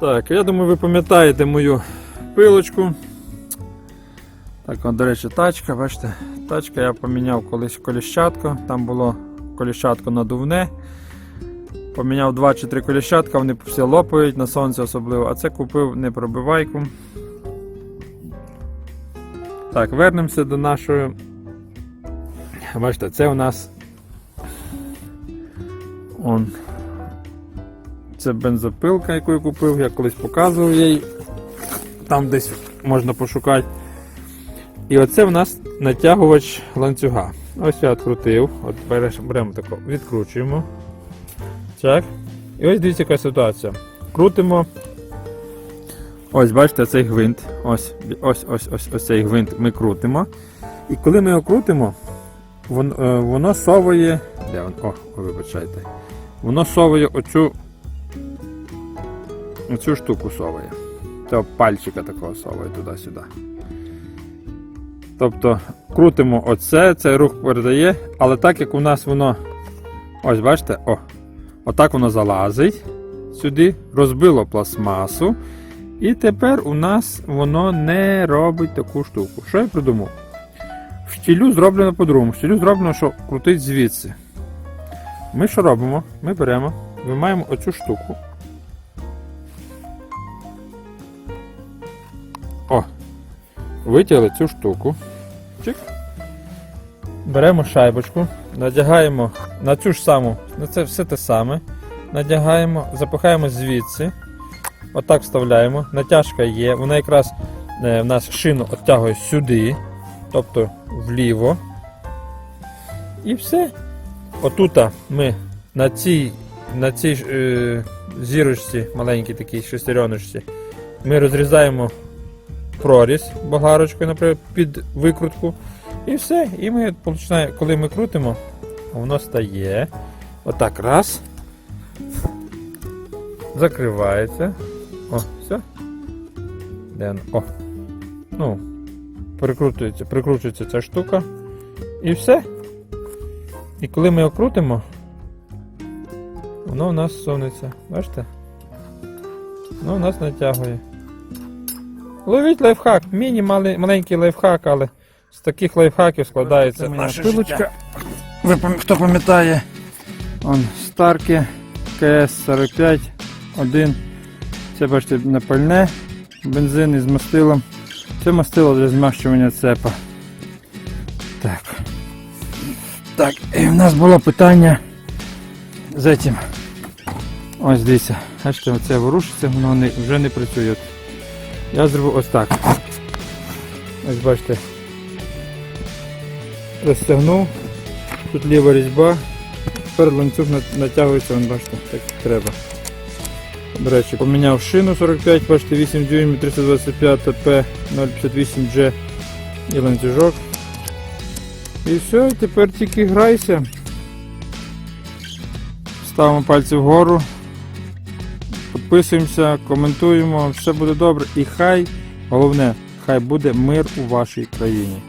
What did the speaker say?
Так, я думаю, ви пам'ятаєте мою пилочку. Так, от, до речі, тачка, бачите, тачка я поміняв колись коліщатко, там було коліщатко надувне. Поміняв 2 чи 3 коліщатка, вони всі лопають на сонці особливо, а це купив непробивайку. Так, вернемося до нашої. Бачите, це у нас. Он. Це бензопилка, яку я купив, я колись показував її. Там десь можна пошукати. І оце в нас натягувач ланцюга. Ось я відкрутив. От беремо тако, відкручуємо. Так. І ось дивіться, яка ситуація. Крутимо. Ось, бачите, цей гвинт. Ось, ось, ось, ось, ось цей гвинт ми крутимо. І коли ми його крутимо, воно, е, воно совує. Де воно? О, вибачайте. Воно совує оцю, оцю штуку совує. Цього пальчика такого совує туди-сюди. Тобто крутимо оце, цей рух передає, але так як у нас воно. Ось бачите, о, отак воно залазить сюди, розбило пластмасу. І тепер у нас воно не робить таку штуку. Що я придумав? В штілю зроблено по-другому. В штілю зроблено, що крутить звідси. Ми що робимо? Ми беремо, виймаємо оцю штуку. О! Витягли цю штуку. Чик. Беремо шайбочку, надягаємо на цю ж саму, на це все те саме. Надягаємо, запихаємо звідси. Отак вставляємо. Натяжка є. Вона якраз е, в нас шину відтягує сюди, тобто вліво. І все. Отута ми на цій, на цій е, зірочці, маленькій такій шестереночці, ми розрізаємо прорізь болгарочкою, наприклад, під викрутку. І все. І ми починаємо, коли ми крутимо, воно стає. Отак раз. Закривається. О, все. Де воно? О. Ну, прикручується, прикручується ця штука. І все. І коли ми його крутимо, воно у нас сунеться. Бачите? Воно у нас натягує. Ловіть лайфхак. Міні маленький лайфхак, але з таких лайфхаків складається наша пилочка. Ви хто пам'ятає? Он Старки КС-45 1. Це бачите напальне, бензин із мастилом. Це мастило для змащування цепа. Так. Так, і в нас було питання з цим. Ось дивіться, бачите, оце ворушиться, воно не, вже не працює. Я зробив ось так. Ось бачите. Розтягнув. Тут ліва різьба. Тепер ланцюг натягується, вон, бачите, так треба. До речі, поміняв шину 45, бачите, 8 дюймів 325 P 058G і ланцюжок. І все, тепер тільки грайся. Ставимо пальці вгору. Підписуємося, коментуємо, все буде добре. І хай, головне, хай буде мир у вашій країні.